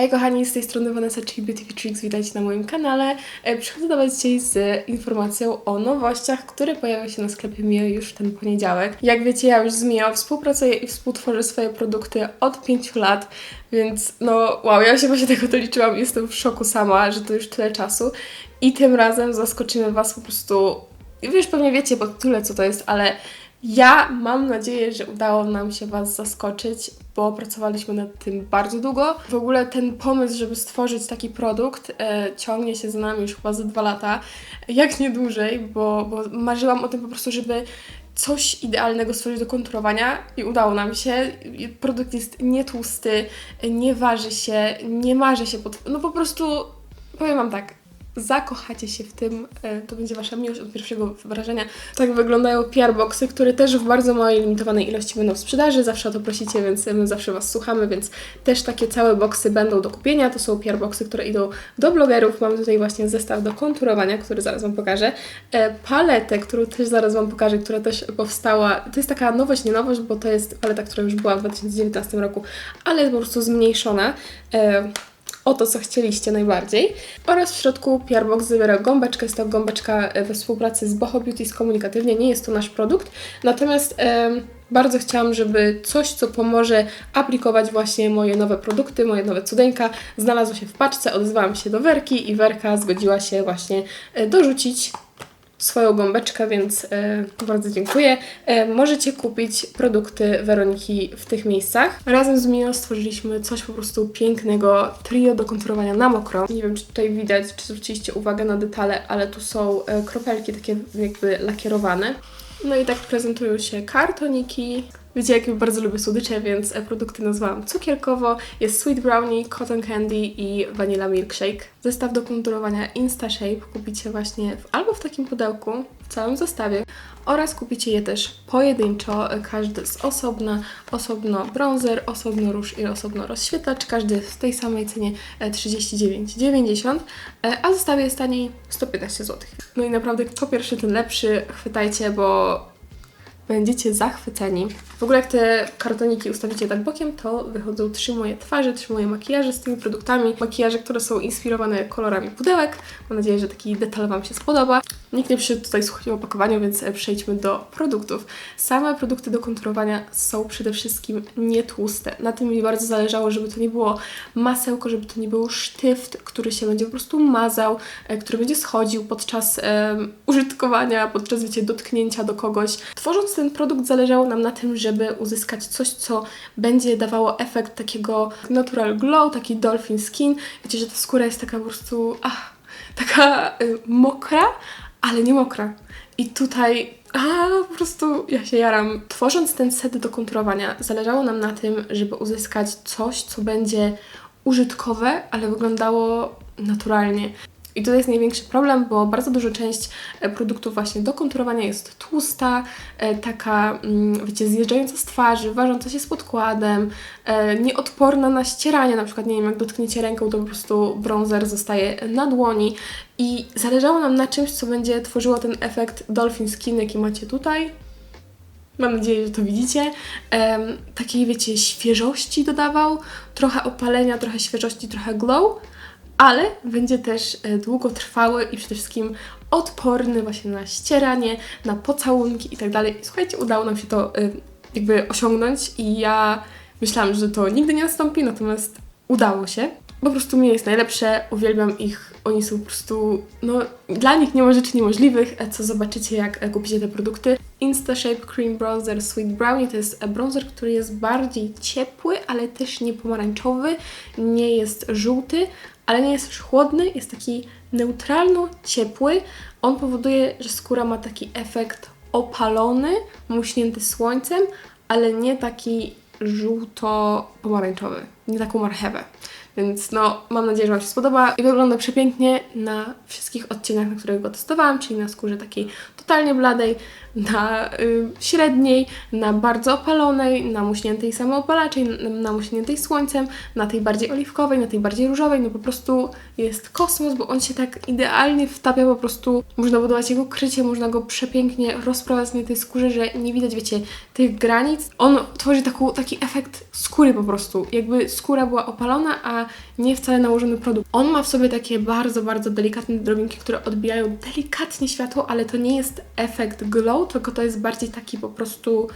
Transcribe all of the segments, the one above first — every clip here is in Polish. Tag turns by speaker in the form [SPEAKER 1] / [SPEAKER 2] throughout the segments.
[SPEAKER 1] Hej kochani, z tej strony Vanessa, czyli Beauty Tricks, witajcie na moim kanale. E, Przychodzę do Was dzisiaj z informacją o nowościach, które pojawią się na sklepie Mio już w ten poniedziałek. Jak wiecie, ja już z Mio współpracuję i współtworzę swoje produkty od 5 lat, więc no wow, ja się właśnie tego doliczyłam i jestem w szoku sama, że to już tyle czasu. I tym razem zaskoczymy Was po prostu, wy już pewnie wiecie po tyle co to jest, ale ja mam nadzieję, że udało nam się Was zaskoczyć, bo pracowaliśmy nad tym bardzo długo. W ogóle ten pomysł, żeby stworzyć taki produkt, e, ciągnie się za nami już chyba za dwa lata, jak nie dłużej, bo, bo marzyłam o tym po prostu, żeby coś idealnego stworzyć do konturowania i udało nam się. Produkt jest nietłusty, nie waży się, nie marzy się pod... No po prostu, powiem Wam tak, zakochacie się w tym, e, to będzie Wasza miłość od pierwszego wrażenia. Tak wyglądają PR boxy, które też w bardzo małej, limitowanej ilości będą w sprzedaży. Zawsze o to prosicie, więc my zawsze Was słuchamy, więc też takie całe boxy będą do kupienia. To są PR boxy, które idą do blogerów. Mamy tutaj właśnie zestaw do konturowania, który zaraz Wam pokażę. E, Paletę, którą też zaraz Wam pokażę, która też powstała. To jest taka nowość, nie nowość, bo to jest paleta, która już była w 2019 roku, ale jest po prostu zmniejszona. O to, co chcieliście najbardziej. Oraz w środku PR Box zawiera gąbeczkę. Jest to gąbeczka e, we współpracy z Boho Beauty komunikatywnie. Nie jest to nasz produkt. Natomiast bardzo chciałam, żeby coś, co pomoże aplikować właśnie moje nowe produkty, moje nowe cudeńka, znalazło się w paczce. Odezwałam się do Werki i Werka zgodziła się właśnie e, dorzucić swoją gąbeczkę, więc e, bardzo dziękuję. E, możecie kupić produkty Weroniki w tych miejscach. Razem z Mio stworzyliśmy coś po prostu pięknego, trio do konturowania na mokro. Nie wiem, czy tutaj widać, czy zwróciliście uwagę na detale, ale tu są e, kropelki takie jakby lakierowane. No i tak prezentują się kartoniki. Wiecie, jak ja bardzo lubię słodycze, więc e, produkty nazwałam cukierkowo. Jest Sweet Brownie, Cotton Candy i Vanilla Milkshake. Zestaw do konturowania InstaShape kupicie właśnie w, albo w takim pudełku, w całym zestawie, oraz kupicie je też pojedynczo, e, każdy z osobna, osobno bronzer, osobno róż i osobno rozświetlacz, każdy w tej samej cenie e, 39,90, e, a zestawie jest taniej 115 zł. No i naprawdę kto pierwszy, ten lepszy, chwytajcie, bo będziecie zachwyceni. W ogóle jak te kartoniki ustawicie tak bokiem, to wychodzą trzy moje twarze, trzy moje makijaże z tymi produktami. Makijaże, które są inspirowane kolorami pudełek. Mam nadzieję, że taki detal Wam się spodoba. Nikt nie przyszedł tutaj słuchać o opakowaniu, więc e, przejdźmy do produktów. Same produkty do konturowania są przede wszystkim nietłuste. Na tym mi bardzo zależało, żeby to nie było masełko, żeby to nie był sztyft, który się będzie po prostu mazał, e, który będzie schodził podczas em, użytkowania, podczas, wiecie, dotknięcia do kogoś. Tworząc ten produkt zależało nam na tym, żeby uzyskać coś, co będzie dawało efekt takiego natural glow, taki dolphin skin. Wiecie, że ta skóra jest taka po prostu, ach, taka y, mokra, ale nie mokra. I tutaj a, po prostu ja się jaram. Tworząc ten set do konturowania, zależało nam na tym, żeby uzyskać coś, co będzie użytkowe, ale wyglądało naturalnie. I tutaj jest największy problem, bo bardzo duża część e, produktów właśnie do konturowania jest tłusta, e, taka, mm, wiecie, zjeżdżająca z twarzy, ważąca się z podkładem, e, nieodporna na ścieranie, na przykład, nie wiem, jak dotkniecie ręką, to po prostu bronzer zostaje na dłoni. I zależało nam na czymś, co będzie tworzyło ten efekt dolphin skin, jaki macie tutaj, Mam nadzieję, że to widzicie. Em, takiej, wiecie, świeżości dodawał, trochę opalenia, trochę świeżości, trochę glow, ale będzie też e, długotrwały i przede wszystkim odporny właśnie na ścieranie, na pocałunki i tak dalej. Słuchajcie, udało nam się to e, jakby osiągnąć i ja myślałam, że to nigdy nie nastąpi, natomiast udało się. Po prostu mnie jest najlepsze, uwielbiam ich, oni są po prostu, no dla nich nie ma rzeczy niemożliwych, e, co zobaczycie jak kupicie te produkty. InstaShape Cream Bronzer Sweet Brownie to jest bronzer, który jest bardziej ciepły, ale też nie pomarańczowy, nie jest żółty, ale nie jest też chłodny, jest taki neutralno ciepły. On powoduje, że skóra ma taki efekt opalony, muśnięty słońcem, ale nie taki żółto-pomarańczowy, nie taką marchewę. Więc no, mam nadzieję, że Wam się spodoba i wygląda przepięknie na wszystkich odcieniach, na których go testowałam, czyli na skórze takiej totalnie bladej, na y, średniej, na bardzo opalonej, na muśniętej samoopalaczej, na, muśniętej słońcem, na tej bardziej oliwkowej, na tej bardziej różowej, no po prostu jest kosmos, bo on się tak idealnie wtapia po prostu, można budować jego krycie, można go przepięknie rozprawiać na tej skórze, że nie widać, wiecie, tych granic. On tworzy taką, taki efekt skóry po prostu, jakby skóra była opalona, a nie wcale nałożony produkt. On ma w sobie takie bardzo, bardzo delikatne drobinki, które odbijają delikatnie światło, ale to nie jest efekt glow, tylko to jest bardziej taki po prostu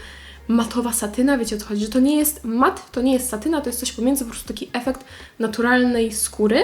[SPEAKER 1] matowa satyna, wiecie o co chodzi, że to nie jest mat, to nie jest satyna, to jest coś pomiędzy, po prostu taki efekt naturalnej skóry.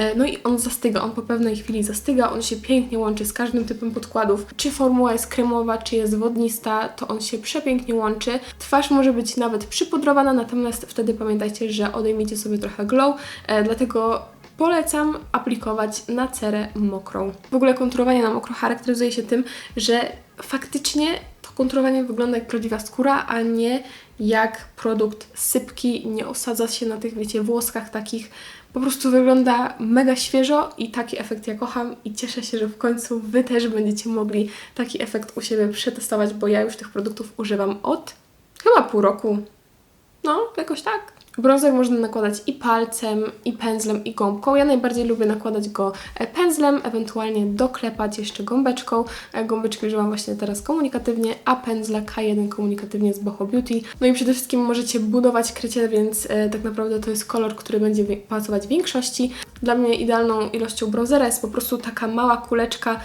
[SPEAKER 1] E, No i on zastyga, on po pewnej chwili zastyga, on się pięknie łączy z każdym typem podkładów. Czy formuła jest kremowa, czy jest wodnista, to on się przepięknie łączy. Twarz może być nawet przypudrowana, natomiast wtedy pamiętajcie, że odejmiecie sobie trochę glow, e, dlatego polecam aplikować na cerę mokrą. W ogóle konturowanie na mokro charakteryzuje się tym, że faktycznie to konturowanie wygląda jak prawdziwa skóra, a nie jak produkt sypki, nie osadza się na tych, wiecie, włoskach takich. Po prostu wygląda mega świeżo i taki efekt ja kocham i cieszę się, że w końcu Wy też będziecie mogli taki efekt u siebie przetestować, bo ja już tych produktów używam od chyba pół roku. No, jakoś tak. Bronzer można nakładać i palcem, i pędzlem, i gąbką. Ja najbardziej lubię nakładać go e, pędzlem, ewentualnie doklepać jeszcze gąbeczką. E, Gąbeczki używam właśnie teraz komunikatywnie, a pędzla K1 komunikatywnie z Boho Beauty. No i przede wszystkim możecie budować krycie, więc e, tak naprawdę to jest kolor, który będzie pasować większości. Dla mnie idealną ilością bronzera jest po prostu taka mała kuleczka,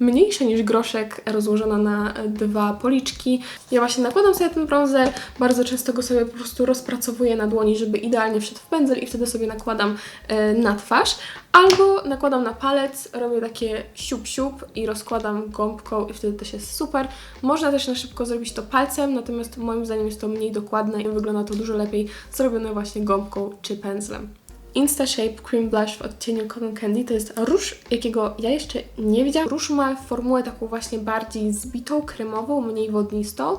[SPEAKER 1] mniejsza niż groszek, rozłożona na dwa policzki. Ja właśnie nakładam sobie ten bronzer, bardzo często go sobie po prostu rozpracowuję na dłoni, żeby idealnie wszedł w pędzel i wtedy sobie nakładam e, na twarz. Albo nakładam na palec, robię takie siup-siup i rozkładam gąbką i wtedy też jest super. Można też na szybko zrobić to palcem, natomiast moim zdaniem jest to mniej dokładne i wygląda to dużo lepiej zrobione właśnie gąbką czy pędzlem. Insta Shape Cream Blush w odcieniu Cotton Candy to jest róż, jakiego ja jeszcze nie widziałam. Róż ma formułę taką właśnie bardziej zbitą, kremową, mniej wodnistą,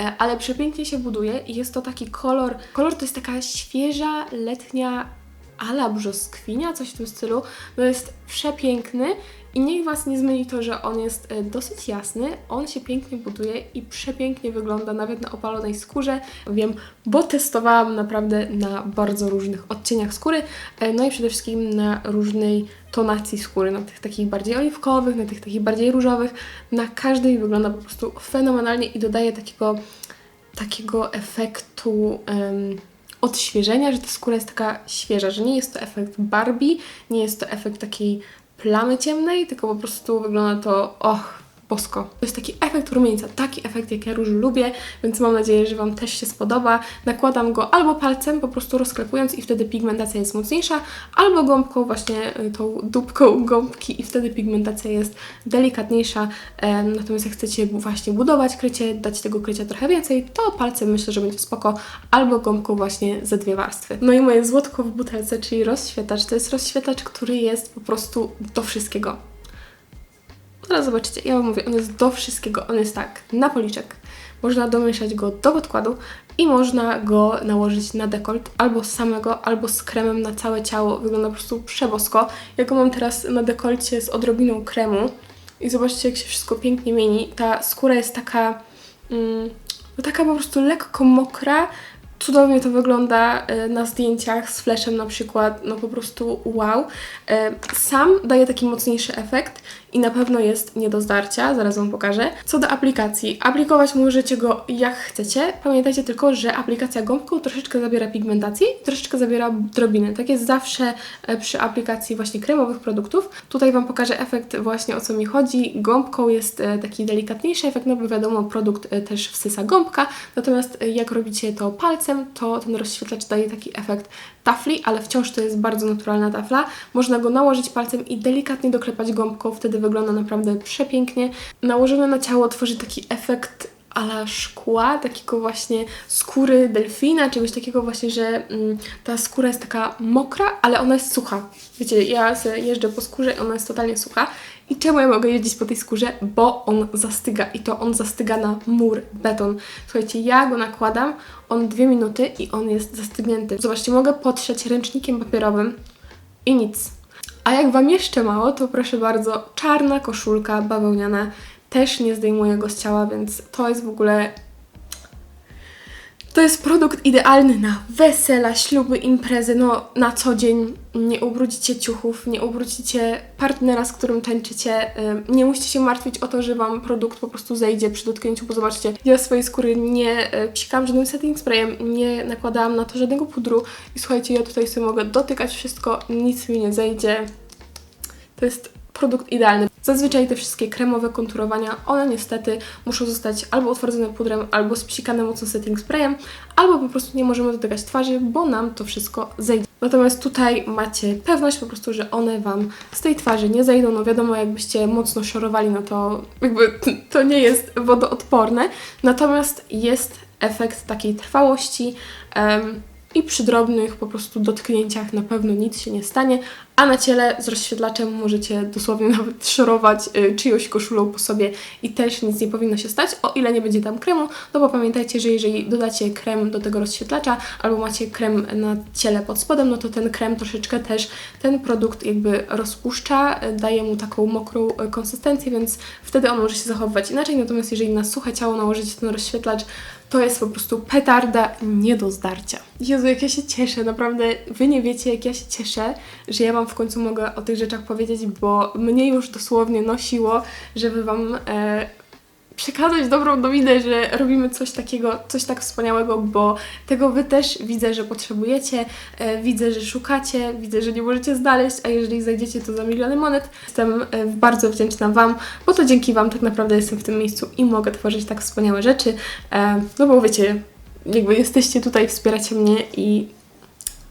[SPEAKER 1] e, ale przepięknie się buduje i jest to taki kolor, kolor to jest taka świeża, letnia ala brzoskwinia, coś w tym stylu. No jest przepiękny i niech Was nie zmyli to, że on jest e, dosyć jasny, on się pięknie buduje i przepięknie wygląda nawet na opalonej skórze. Wiem, bo testowałam naprawdę na bardzo różnych odcieniach skóry, e, no i przede wszystkim na różnej tonacji skóry, na tych takich bardziej oliwkowych, na tych takich bardziej różowych. Na każdej wygląda po prostu fenomenalnie i dodaje takiego, takiego efektu em, odświeżenia, że ta skóra jest taka świeża, że nie jest to efekt Barbie, nie jest to efekt takiej plamy ciemnej, tylko po prostu wygląda to, och, bosko. To jest taki efekt rumieńca, taki efekt, jak ja róż lubię, więc mam nadzieję, że Wam też się spodoba. Nakładam go albo palcem, po prostu rozklepując i wtedy pigmentacja jest mocniejsza, albo gąbką, właśnie y, tą dupką gąbki i wtedy pigmentacja jest delikatniejsza. Natomiast jak chcecie właśnie budować krycie, dać tego krycia trochę więcej, to palcem myślę, że będzie spoko, albo gąbką właśnie ze dwie warstwy. No i moje złotko w butelce, czyli rozświetlacz, to jest rozświetlacz, który jest po prostu do wszystkiego. Zaraz zobaczycie, ja Wam mówię, on jest do wszystkiego, on jest tak, na policzek. Można domieszać go do podkładu i można go nałożyć na dekolt albo samego, albo z kremem na całe ciało. Wygląda po prostu przebosko. Ja go mam teraz na dekolcie z odrobiną kremu i zobaczcie, jak się wszystko pięknie mieni. Ta skóra jest taka, mm, no taka po prostu lekko mokra, Cudownie to wygląda e, na zdjęciach z flashem na przykład, no po prostu wow. E, Sam daje taki mocniejszy efekt i na pewno jest nie do zdarcia, zaraz Wam pokażę. Co do aplikacji, aplikować możecie go jak chcecie. Pamiętajcie tylko, że aplikacja gąbką troszeczkę zabiera pigmentację i troszeczkę zabiera drobiny. Tak jest zawsze e, przy aplikacji właśnie kremowych produktów. Tutaj Wam pokażę efekt właśnie o co mi chodzi. Gąbką jest e, taki delikatniejszy efekt, no bo wiadomo produkt e, też wsysa gąbka, natomiast jak robicie to palcem, to ten rozświetlacz daje taki efekt tafli, ale wciąż to jest bardzo naturalna tafla. Można go nałożyć palcem i delikatnie doklepać gąbką, wtedy wygląda naprawdę przepięknie. Nałożony na ciało tworzy taki efekt ala szkła, takiego właśnie skóry delfina, czegoś takiego właśnie, że mm, ta skóra jest taka mokra, ale ona jest sucha. Wiecie, ja sobie jeżdżę po skórze i ona jest totalnie sucha. I czemu ja mogę jeździć po tej skórze? Bo on zastyga i to on zastyga na mur, beton. Słuchajcie, ja go nakładam, on dwie minuty i on jest zastygnięty. Zobaczcie, mogę potrzeć ręcznikiem papierowym i nic. A jak Wam jeszcze mało, to proszę bardzo, czarna koszulka bawełniana też nie zdejmuje go z ciała, więc to jest w ogóle To jest produkt idealny na wesela, śluby, imprezy, no na co dzień. Nie ubrudzicie ciuchów, nie ubrudzicie partnera, z którym tańczycie. Nie musicie się martwić o to, że Wam produkt po prostu zejdzie przy dotknięciu, bo zobaczcie, ja swojej skóry nie e, psikałam żadnym setting sprayem, nie nakładałam na to żadnego pudru i słuchajcie, ja tutaj sobie mogę dotykać wszystko, nic mi nie zejdzie. To jest produkt idealny. Zazwyczaj te wszystkie kremowe konturowania, one niestety muszą zostać albo utwardzone pudrem, albo spsikane mocno setting sprayem, albo po prostu nie możemy dotykać twarzy, bo nam to wszystko zejdzie. Natomiast tutaj macie pewność po prostu, że one Wam z tej twarzy nie zejdą. No wiadomo, jakbyście mocno szorowali, no to jakby to nie jest wodoodporne. Natomiast jest efekt takiej trwałości. em, i przy drobnych po prostu dotknięciach na pewno nic się nie stanie, a na ciele z rozświetlaczem możecie dosłownie nawet szorować y, czyjąś koszulą po sobie i też nic nie powinno się stać, o ile nie będzie tam kremu, no bo pamiętajcie, że jeżeli dodacie krem do tego rozświetlacza albo macie krem na ciele pod spodem, no to ten krem troszeczkę też ten produkt jakby rozpuszcza, y, daje mu taką mokrą y, konsystencję, więc wtedy on może się zachowywać inaczej, natomiast jeżeli na suche ciało nałożycie ten rozświetlacz, to jest po prostu petarda nie do zdarcia. Jezu, jak ja się cieszę, naprawdę. Wy nie wiecie, jak ja się cieszę, że ja Wam w końcu mogę o tych rzeczach powiedzieć, bo mnie już dosłownie nosiło, żeby Wam e, przekazać dobrą nowinę, że robimy coś takiego, coś tak wspaniałego, bo tego Wy też widzę, że potrzebujecie, e, widzę, że szukacie, widzę, że nie możecie znaleźć, a jeżeli znajdziecie to za miliony monet, jestem e, bardzo wdzięczna Wam, bo to dzięki Wam tak naprawdę jestem w tym miejscu i mogę tworzyć tak wspaniałe rzeczy, e, no bo wiecie, jakby jesteście tutaj, wspieracie mnie i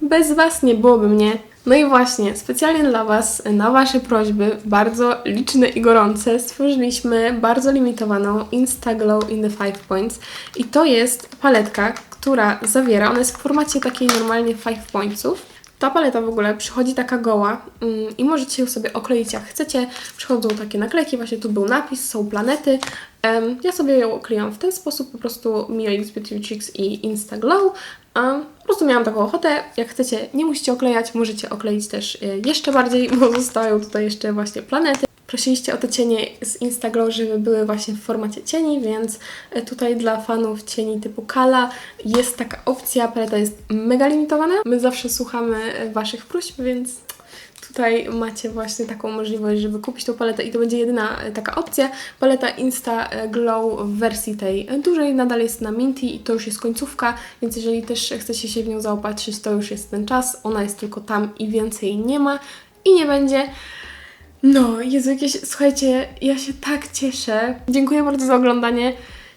[SPEAKER 1] bez Was nie byłoby mnie. No i właśnie, specjalnie dla Was, na Wasze prośby, bardzo liczne i gorące, stworzyliśmy bardzo limitowaną Instaglow in the Five Points. I to jest paletka, która zawiera, ona jest w formacie takiej normalnie Five Pointsów. Ta paleta w ogóle przychodzi taka goła mm, i możecie ją sobie okleić jak chcecie. Przychodzą takie naklejki, właśnie tu był napis, są planety. Ja sobie ją okleiłam w ten sposób, po prostu Mio X Beauty Tricks i Instaglow. A po prostu miałam taką ochotę. Jak chcecie, nie musicie oklejać, możecie okleić też y, jeszcze bardziej, bo zostają tutaj jeszcze właśnie planety. Prosiliście o te cienie z Instaglow, żeby były właśnie w formacie cieni, więc e, tutaj dla fanów cieni typu Kala jest taka opcja, paleta jest mega limitowana. My zawsze słuchamy e, Waszych próśb, więc tutaj macie właśnie taką możliwość, żeby kupić tą paletę i to będzie jedyna e, taka opcja. Paleta Insta Glow w wersji tej dużej nadal jest na Minty i to już jest końcówka, więc jeżeli też chcecie się w nią zaopatrzyć, to już jest ten czas. Ona jest tylko tam i więcej nie ma i nie będzie. No, Jezu, jakieś, słuchajcie, ja się tak cieszę. Dziękuję bardzo za oglądanie.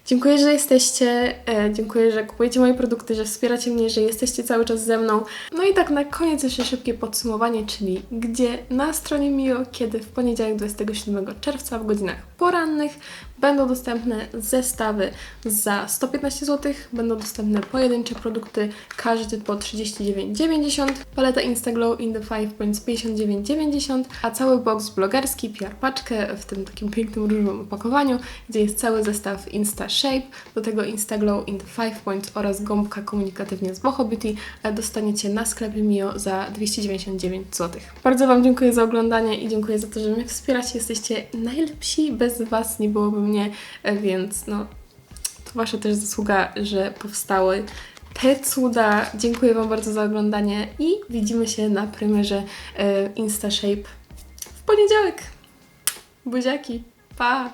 [SPEAKER 1] Dziękuję, że jesteście. E, dziękuję, że kupujecie moje produkty, że wspieracie mnie, że jesteście cały czas ze mną. No i tak na koniec jeszcze szybkie podsumowanie, czyli gdzie na stronie Mio, kiedy w poniedziałek 27 czerwca w godzinach porannych będą dostępne zestawy za 115 zł, będą dostępne pojedyncze produkty, każdy po 39,90, paleta Instaglow in the 5 points 59,90, a cały box blogerski, PR paczkę w tym takim pięknym różowym opakowaniu, gdzie jest cały zestaw Insta Shape, do tego Instaglow in the 5 points oraz gąbka komunikatywnie z Boho Beauty dostaniecie na sklepie Mio za 299 zł. Bardzo Wam dziękuję za oglądanie i dziękuję za to, że mnie wspieracie. Jesteście najlepsi, bez Was nie byłoby mnie, e, więc no to Wasza też zasługa, że powstały te cuda. Dziękuję Wam bardzo za oglądanie i widzimy się na premierze e, Insta Shape w poniedziałek. Buziaki, pa!